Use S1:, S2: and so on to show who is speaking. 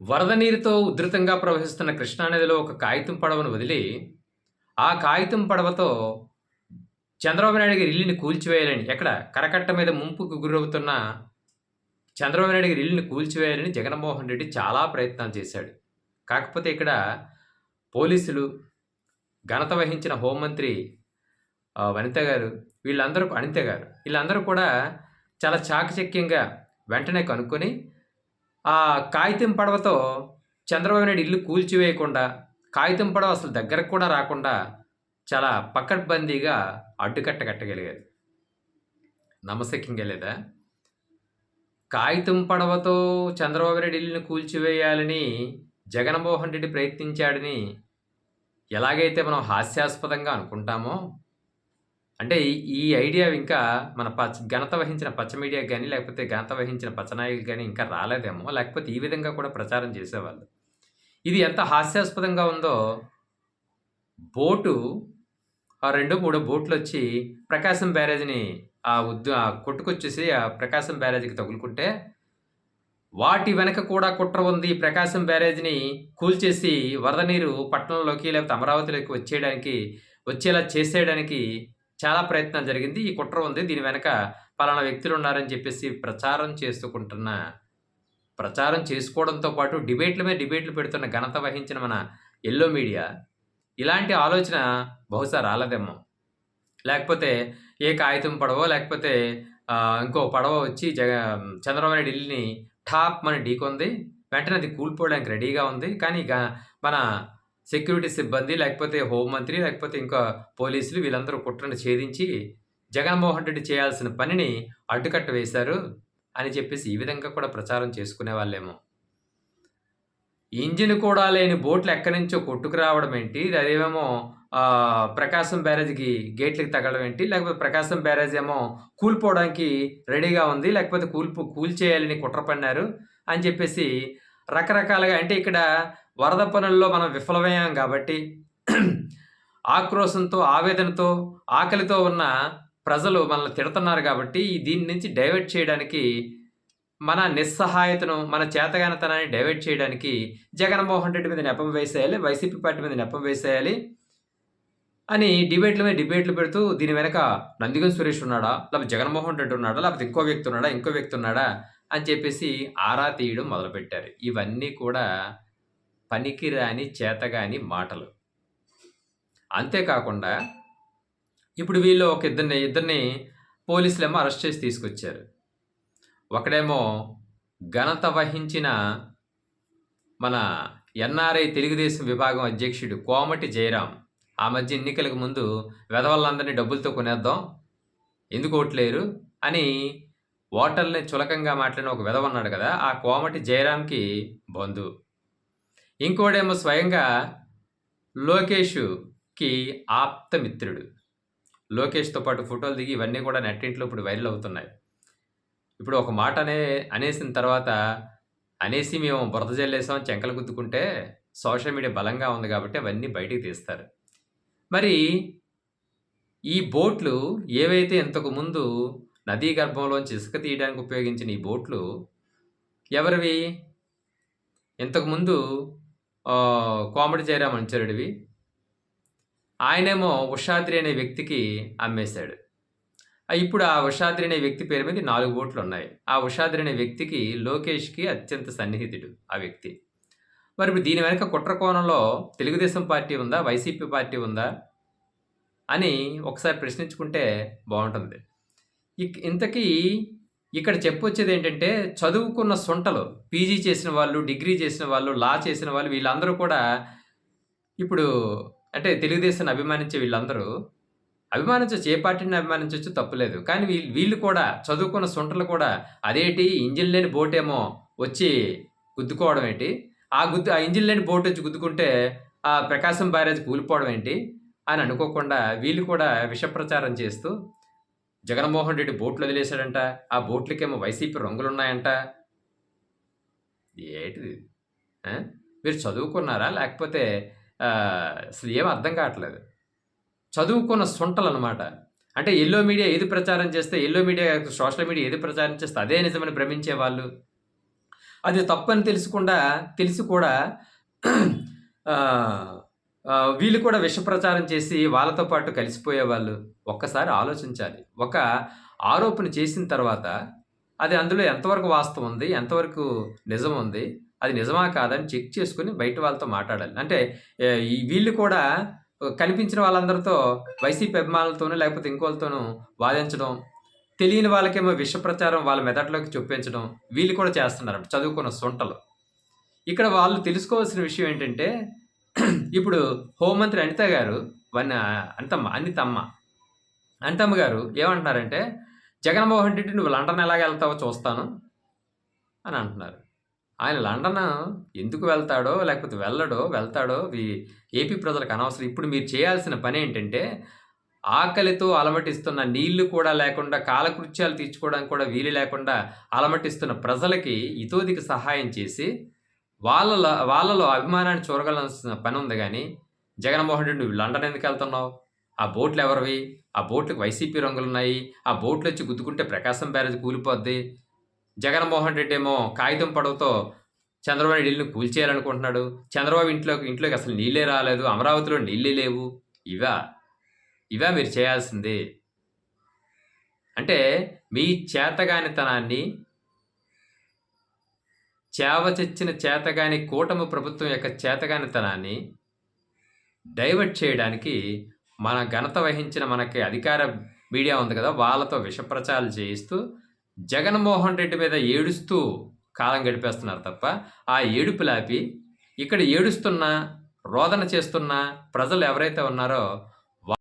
S1: వరద నీరుతో ఉధృతంగా ప్రవహిస్తున్న కృష్ణానదిలో ఒక కాగితం పడవను వదిలి ఆ కాగితం పడవతో చంద్రబాబు నాయుడు గారి ఇల్లుని కూల్చివేయాలని ఎక్కడ? కరకట్ట మీద ముంపుకు గురవుతున్న చంద్రబాబు నాయుడు గారి ఇల్లుని కూల్చివేయాలని జగన్మోహన్ రెడ్డి చాలా ప్రయత్నాలు చేశాడు. కాకపోతే ఇక్కడ పోలీసులు ఘనత వహించిన హోంమంత్రి వనిత గారు వీళ్ళందరూ అనిత గారు వీళ్ళందరూ కూడా చాలా చాకచక్యంగా వెంటనే కనుక్కొని ఆ కాగితం పడవతో చంద్రబాబు నాయుడు ఇల్లు కూల్చివేయకుండా కాగితం పడవ అసలు దగ్గరకు కూడా రాకుండా చాలా పకడ్బందీగా అడ్డుకట్ట కట్టగలిగారు నమ్మశక్యంగా లేదా కాగితం పడవతో చంద్రబాబు నాయుడు ఇల్లుని కూల్చివేయాలని జగన్మోహన్ రెడ్డి ప్రయత్నించాడని ఎలాగైతే మనం హాస్యాస్పదంగా అనుకుంటామో అంటే ఈ- ఐడియా ఇంకా మన పచ్చ ఘనత వహించిన పచ్చ మీడియాకి కానీ లేకపోతే ఘనత వహించిన పచ్చనాయకులు కానీ ఇంకా రాలేదేమో. లేకపోతే ఈ విధంగా కూడా ప్రచారం చేసేవాళ్ళు. ఇది ఎంత హాస్యాస్పదంగా ఉందో బోటు ఆ రెండో మూడో బోట్లు వచ్చి ప్రకాశం బ్యారేజ్ని ఆ ఉద్దు ఆ కొట్టుకొచ్చేసి ఆ ప్రకాశం బ్యారేజ్కి తగులుకుంటే వాటి వెనక కూడా కుట్ర ఉంది. ప్రకాశం బ్యారేజ్ని కూల్చేసి వరద నీరు పట్టణంలోకి లేకపోతే అమరావతిలోకి వచ్చేయడానికి వచ్చేలా చేసేయడానికి చాలా ప్రయత్నం జరిగింది. ఈ కుట్ర ఉంది. దీని వెనక పలానా వ్యక్తులు ఉన్నారని చెప్పేసి ప్రచారం చేసుకుంటున్న ప్రచారం చేసుకోవడంతో పాటు డిబేట్ల మీద డిబేట్లు పెడుతున్న ఘనత వహించిన మన ఎల్లో మీడియా ఇలాంటి ఆలోచన బహుశా రాలేదేమో. లేకపోతే ఏ కాగితం పడవో లేకపోతే ఇంకో పడవ వచ్చి జగ చంద్రబాబు నాయుడు ఇల్లుని ఠాప్ మన ఢీకొంది. వెంటనే అది కూలిపోవడానికి రెడీగా ఉంది. కానీ మన సెక్యూరిటీ సిబ్బంది లేకపోతే హోంమంత్రి లేకపోతే ఇంకా పోలీసులు వీళ్ళందరూ కుట్రను ఛేదించి జగన్మోహన్ రెడ్డి చేయాల్సిన పనిని అడ్డుకట్ట వేశారు అని చెప్పేసి ఈ విధంగా కూడా ప్రచారం చేసుకునే వాళ్ళేమో. ఇంజిన్ కూడా లేని బోట్లు ఎక్కడి నుంచో కొట్టుకురావడం ఏంటి? అదేమో ప్రకాశం బ్యారేజ్కి గేట్లకి తగలడం ఏంటి? లేకపోతే ప్రకాశం బ్యారేజ్ ఏమో కూలిపోవడానికి రెడీగా ఉంది లేకపోతే కూల్పు కూల్చేయాలని కుట్ర పన్నారు అని చెప్పేసి రకరకాలుగా అంటే ఇక్కడ వరద పనుల్లో మనం విఫలమయ్యాం కాబట్టి ఆక్రోశంతో ఆవేదనతో ఆకలితో ఉన్న ప్రజలు మనల్ని తిడుతున్నారు కాబట్టి దీని నుంచి డైవర్ట్ చేయడానికి మన నిస్సహాయతను మన చేతగానతనాన్ని డైవర్ట్ చేయడానికి జగన్మోహన్ రెడ్డి మీద నెపం వేసేయాలి వైసీపీ పార్టీ మీద నెపం వేసేయాలి అని డిబేట్ల మీద డిబేట్లు పెడుతూ దీని వెనక నందిగం సురేష్ ఉన్నాడా? లేకపోతే జగన్మోహన్ రెడ్డి ఉన్నాడా? లేకపోతే ఇంకో వ్యక్తి ఉన్నాడా? ఇంకో వ్యక్తి ఉన్నాడా? అని చెప్పేసి ఆరా తీయడం మొదలుపెట్టారు. ఇవన్నీ కూడా పనికిరాని చేతగాని మాటలు. అంతేకాకుండా ఇప్పుడు వీళ్ళు ఒక ఇద్దరిని ఇద్దరిని పోలీసులేమో అరెస్ట్ చేసి తీసుకొచ్చారు. ఒకడేమో ఘనత వహించిన మన ఎన్ఆర్ఐ తెలుగుదేశం విభాగం అధ్యక్షుడు కోమటి జయరాం. ఆ మధ్య ఎన్నికలకు ముందు వెధవల్లందరినీ డబ్బులతో కొనేద్దాం ఎందుకు ఓట్లేరు అని ఓటర్ని చులకంగా మాట్లాడిన ఒక వెధవ ఉన్నాడు కదా ఆ కోమటి జయరామ్కి బంధు. ఇంకోడేమో స్వయంగా లోకేష్కి ఆప్తమిత్రుడు. లోకేష్తో పాటు ఫోటోలు దిగి ఇవన్నీ కూడా నెట్టింట్లో ఇప్పుడు వైరల్ అవుతున్నాయి. ఇప్పుడు ఒక మాట అనే అనేసిన తర్వాత అనేసి మేము బురద జల్లేసాం చెంకలు గుద్దుకుంటే సోషల్ మీడియా బలంగా ఉంది కాబట్టి అవన్నీ బయటికి తీస్తారు. మరి ఈ బోట్లు ఏవైతే ఇంతకుముందు నదీ గర్భంలోంచి ఇసుక తీయడానికి ఉపయోగించిన ఈ బోట్లు ఎవరివి? ఇంతకుముందు కోమటి జయరామ్ అనుచరుడివి ఆయనేమో ఉషాద్రి అనే వ్యక్తికి అమ్మేశాడు. ఇప్పుడు ఆ ఉషాద్రి అనే వ్యక్తి పేరు మీద నాలుగు బోట్లు ఉన్నాయి. ఆ ఉషాద్రి అనే వ్యక్తికి లోకేష్కి అత్యంత సన్నిహితుడు ఆ వ్యక్తి. మరి ఇప్పుడు దీని వెనక కుట్ర కోణంలో తెలుగుదేశం పార్టీ ఉందా? వైసీపీ పార్టీ ఉందా? అని ఒకసారి ప్రశ్నించుకుంటే బాగుంటుంది. ఇంతకీ ఇక్కడ చెప్పొచ్చేది ఏంటంటే చదువుకున్న సొంటలు పీజీ చేసిన వాళ్ళు డిగ్రీ చేసిన వాళ్ళు లా చేసిన వాళ్ళు వీళ్ళందరూ కూడా ఇప్పుడు అంటే తెలుగుదేశాన్ని అభిమానించే వీళ్ళందరూ అభిమానించవచ్చు ఏ పార్టీని అభిమానించవచ్చు తప్పులేదు కానీ వీళ్ళు వీళ్ళు కూడా చదువుకున్న సొంటలు కూడా అదేంటి ఇంజిన్ లేని బోట్ ఏమో వచ్చి గుద్దుకోవడం ఏంటి? ఆ గుద్దు ఆ ఇంజిన్ లేని బోట్ వచ్చి గుద్దుకుంటే ఆ ప్రకాశం బ్యారేజ్ కూలిపోవడం ఏంటి? అని అనుకోకుండా వీళ్ళు కూడా విషప్రచారం చేస్తూ జగన్మోహన్ రెడ్డి బోట్లు వదిలేశాడంట. ఆ బోట్లకేమో వైసీపీ రంగులు ఉన్నాయంట ఏంటిది మీరు చదువుకున్నారా? లేకపోతే అసలు ఏం అర్థం కావట్లేదు. చదువుకున్న సొంటలు అనమాట అంటే ఎల్లో మీడియా ఏది ప్రచారం చేస్తే ఎల్లో మీడియా సోషల్ మీడియా ఏది ప్రచారం చేస్తే అదే నిజమని భ్రమించే వాళ్ళు అది తప్పని తెలుసుకుండా తెలిసి కూడా వీళ్ళు కూడా విష ప్రచారం చేసి వాళ్ళతో పాటు కలిసిపోయే వాళ్ళు ఒక్కసారి ఆలోచించాలి. ఒక ఆరోపణ చేసిన తర్వాత అది అందులో ఎంతవరకు వాస్తవం ఉంది ఎంతవరకు నిజం ఉంది అది నిజమా కాదని చెక్ చేసుకుని బయట వాళ్ళతో మాట్లాడాలి. అంటే వీళ్ళు కూడా కనిపించిన వాళ్ళందరితో వైసీపీ అభిమానులతోనూ లేకపోతే ఇంకోళ్ళతోనూ వాదించడం తెలియని వాళ్ళకేమో విష ప్రచారం వాళ్ళ మెదడులోకి చొప్పించడం వీళ్ళు కూడా చేస్తున్నారు చదువుకున్న సొంటలు. ఇక్కడ వాళ్ళు తెలుసుకోవాల్సిన విషయం ఏంటంటే ఇప్పుడు హోంమంత్రి అనిత గారు వన్ అనితమ్మ అనితమ్మ అనితమ్మ గారు ఏమంటున్నారంటే జగన్మోహన్ రెడ్డి నువ్వు లండన్ ఎలాగ వెళ్తావో చూస్తాను అని అంటున్నారు. ఆయన లండన్ ఎందుకు వెళ్తాడో లేకపోతే వెళ్ళడో వెళ్తాడో ఏపీ ప్రజలకు అనవసరం. ఇప్పుడు మీరు చేయాల్సిన పని ఏంటంటే ఆకలితో అలమటిస్తున్న నీళ్ళు కూడా లేకుండా కాలకృత్యాలు తీర్చుకోవడానికి కూడా వీలు లేకుండా అలమటిస్తున్న ప్రజలకి ఇతోదికి సహాయం చేసి వాళ్ళలో వాళ్ళలో అభిమానాన్ని చూరగలసిన పని ఉంది కానీ జగన్మోహన్ రెడ్డి నువ్వు లండన్ ఎందుకు వెళ్తున్నావు? ఆ బోట్లు ఎవరివి? ఆ బోట్లకు వైసీపీ రంగులు ఉన్నాయి ఆ బోట్లు వచ్చి గుద్దుకుంటే ప్రకాశం బ్యారేజ్ కూలిపోద్ది. జగన్మోహన్ రెడ్డి ఏమో కాగితం పడవతో చంద్రబాబు నాయుడు కూల్చేయాలనుకుంటున్నాడు. చంద్రబాబు ఇంట్లోకి ఇంట్లోకి అసలు నీళ్ళే రాలేదు. అమరావతిలో నీళ్ళే లేవు. ఇవా ఇవా మీరు చేయాల్సింది. అంటే మీ చేతగానితనాన్ని చేవచెచ్చిన చేతగాని కూటమి ప్రభుత్వం యొక్క చేతగానితనాన్ని డైవర్ట్ చేయడానికి మన ఘనత వహించిన మనకి అధికార మీడియా ఉంది కదా వాళ్ళతో విషప్రచారాలు చేయిస్తూ జగన్మోహన్ రెడ్డి మీద ఏడుస్తూ కాలం గడిపేస్తున్నారు తప్ప ఆ ఏడుపు లాపి ఇక్కడ ఏడుస్తున్న రోదన చేస్తున్న ప్రజలు ఎవరైతే ఉన్నారో